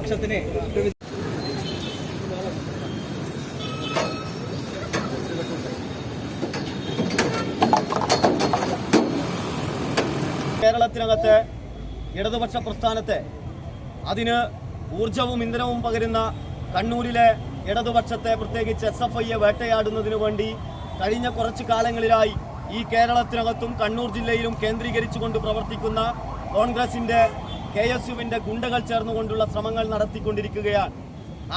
പക്ഷത്തിന് കേരളത്തിനകത്ത് ഇടതുപക്ഷ പ്രസ്ഥാനത്തെ അതിന് ഊർജവും ഇന്ധനവും പകരുന്ന കണ്ണൂരിലെ ഇടതുപക്ഷത്തെ പ്രത്യേകിച്ച് എസ് എഫ് ഐയെ വേട്ടയാടുന്നതിനു വേണ്ടി കഴിഞ്ഞ കുറച്ച് കാലങ്ങളിലായി ഈ കേരളത്തിനകത്തും കണ്ണൂർ ജില്ലയിലും കേന്ദ്രീകരിച്ചുകൊണ്ട് പ്രവർത്തിക്കുന്ന കോൺഗ്രസിന്റെ കെ എസ് യുവിന്റെ ഗുണ്ടകൾ ചേർന്നുകൊണ്ടുള്ള ശ്രമങ്ങൾ നടത്തിക്കൊണ്ടിരിക്കുകയാണ്.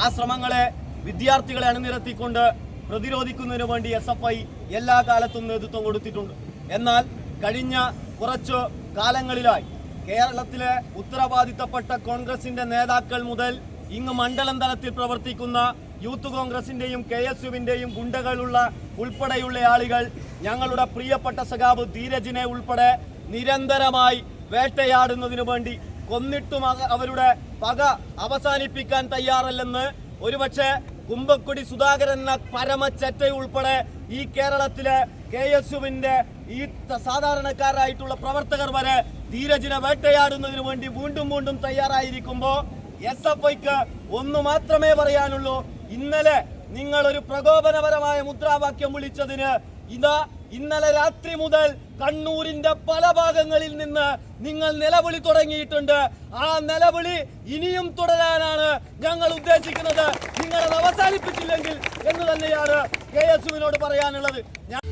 ആ ശ്രമങ്ങളെ വിദ്യാർത്ഥികളെ അണിനിരത്തിക്കൊണ്ട് പ്രതിരോധിക്കുന്നതിന് വേണ്ടി എസ് എഫ് ഐ എല്ലാ കാലത്തും നേതൃത്വം കൊടുത്തിട്ടുണ്ട്. എന്നാൽ കഴിഞ്ഞ കുറച്ച് കാലങ്ങളിലായി കേരളത്തിലെ ഉത്തരവാദിത്തപ്പെട്ട കോൺഗ്രസിന്റെ നേതാക്കൾ മുതൽ ഇങ്ങ് മണ്ഡലം തലത്തിൽ പ്രവർത്തിക്കുന്ന യൂത്ത് കോൺഗ്രസിന്റെയും കെ എസ് യുവിന്റെയും ഗുണ്ടകളുള്ള ഉൾപ്പെടെയുള്ള ആളുകൾ ഞങ്ങളുടെ പ്രിയപ്പെട്ട സഖാബ് ധീരജിനെ ഉൾപ്പെടെ നിരന്തരമായി വേട്ടയാടുന്നതിനു വേണ്ടി കൊന്നിട്ടും അവ- അവരുടെ പക അവസാനിപ്പിക്കാൻ തയ്യാറല്ലെന്ന് ഒരുപക്ഷെ കുമ്പക്കുടി സുധാകരൻ എന്ന പരമച്ചറ്റ ഉൾപ്പെടെ ഈ കേരളത്തിലെ കെ എസ് യുവിന്റെ ഈ സാധാരണക്കാരായിട്ടുള്ള പ്രവർത്തകർ വരെ ധീരജിനെ വേട്ടയാടുന്നതിന് വേണ്ടി വീണ്ടും വീണ്ടും തയ്യാറായിരിക്കുമ്പോ എസ് എഫ് ഐക്ക് ഒന്നു മാത്രമേ പറയാനുള്ളൂ. ഇന്നലെ നിങ്ങൾ ഒരു പ്രകോപനപരമായ മുദ്രാവാക്യം വിളിച്ചതിന് ഇതാ ഇന്നലെ രാത്രി മുതൽ കണ്ണൂരിന്റെ പല ഭാഗങ്ങളിൽ നിന്ന് നിങ്ങൾ നിലവിളി തുടങ്ങിയിട്ടുണ്ട്. ആ നിലവിളി ഇനിയും തുടരാനാണ് ഞങ്ങൾ ഉദ്ദേശിക്കുന്നത്. നിങ്ങളത് അവസാനിപ്പിച്ചില്ലെങ്കിൽ എന്ന് തന്നെയാണ് കെ എസ് യുവിനോട് പറയാനുള്ളത്. ഞാൻ